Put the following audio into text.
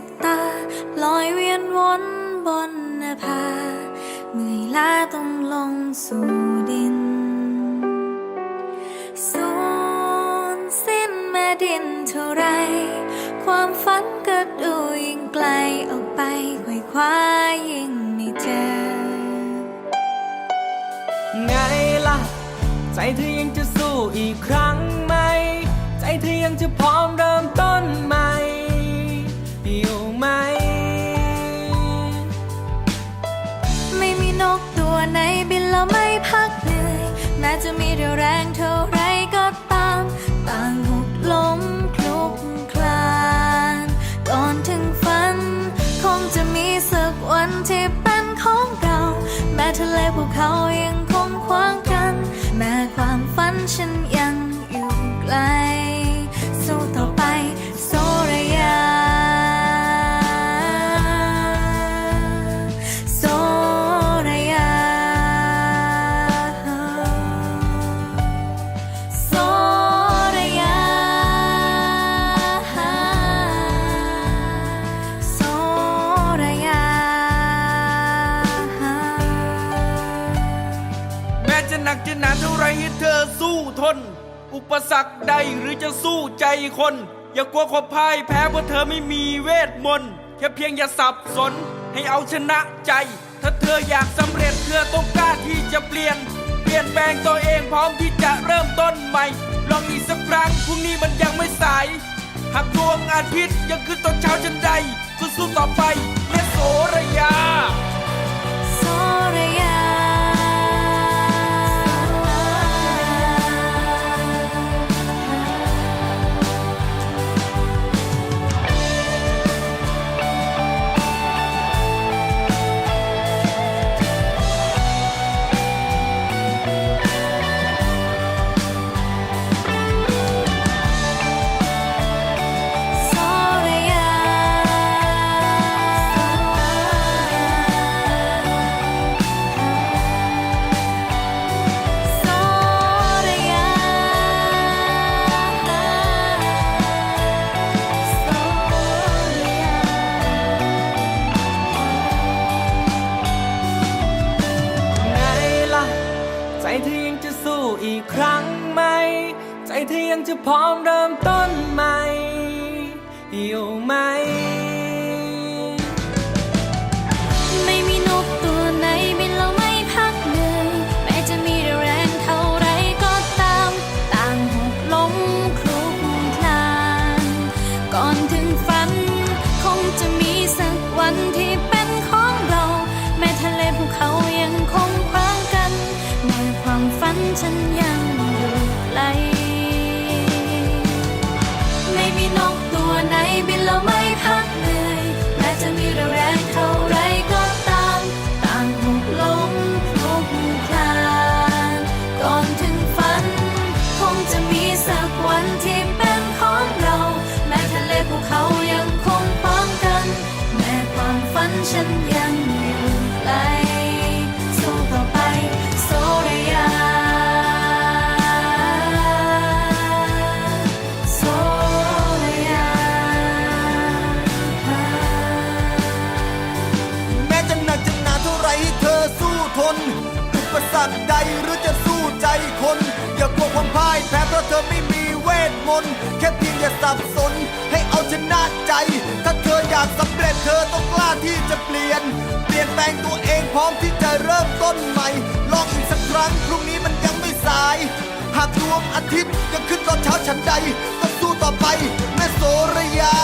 ดตา ลอยเวียนวนบนน้าเมื่อยล้าต้องลงสู่ดิน สูญสิ้นแม่ดินเท่าไร ความฝันก็ดูยิ่งไกลออกไปไขว่คว้ายิ่งไม่เจอ ไงล่ะ ใจเธอยังจะสู้อีกครั้งไหม ใจเธอยังจะพร้อมริ่ม จะมีเรี่ยวแรงเท่าไรก็ตาม ต่างหกล้มคลุกคลานก่อนถึงฝัน คงจะมีสักวันที่เป็นของเราแม้ทะเลภูเขายังคงขวางกัน แม้ความฝันฉันยัง ไรให้เธอสู้ทน อุปสรรคใดหรือจะสู้ใจคน อย่ากลัวความพ่ายแพ้เพราะเธอไม่มีเวทมนต์แค่เพียงอย่าสับสนให้เอาชนะใจ ถ้าเธออยากสำเร็จเธอต้องกล้าที่จะเปลี่ยน เปลี่ยนแปลงตัวเองพร้อมที่จะเริ่มต้นใหม่ ลองอีกสักครั้งพรุ่งนี้มันยังไม่สาย หากดวงอาทิตย์ยังขึ้นตอนเช้าฉันใดสู้ๆต่อไปแม่โสระยาโซระยา ใจเธอยังจะพร้อมเริ่มต้นใหม่อยู่ไหม บินแล้วไม่พักเหนื่ น อุปสรรคใดหรือจะสู้ใจคน อย่ากลัวความพ่ายแพ้เพราะเธอไม่มีเวทมนต์แค่เพียงอย่าสับสน ให้เอาชนะใจ ถ้าเธออยากสำเร็จเธอต้องกล้าที่จะเปลี่ยน เปลี่ยนแปลงตัวเองพร้อมที่จะเริ่มต้นใหม่ ลองอีกสักครั้งพรุ่งนี้มันยังไม่สาย หากดวงอาทิตย์ยังขึ้นตอนเช้าฉันใดก็สู้ต่อไปแม่โสระยา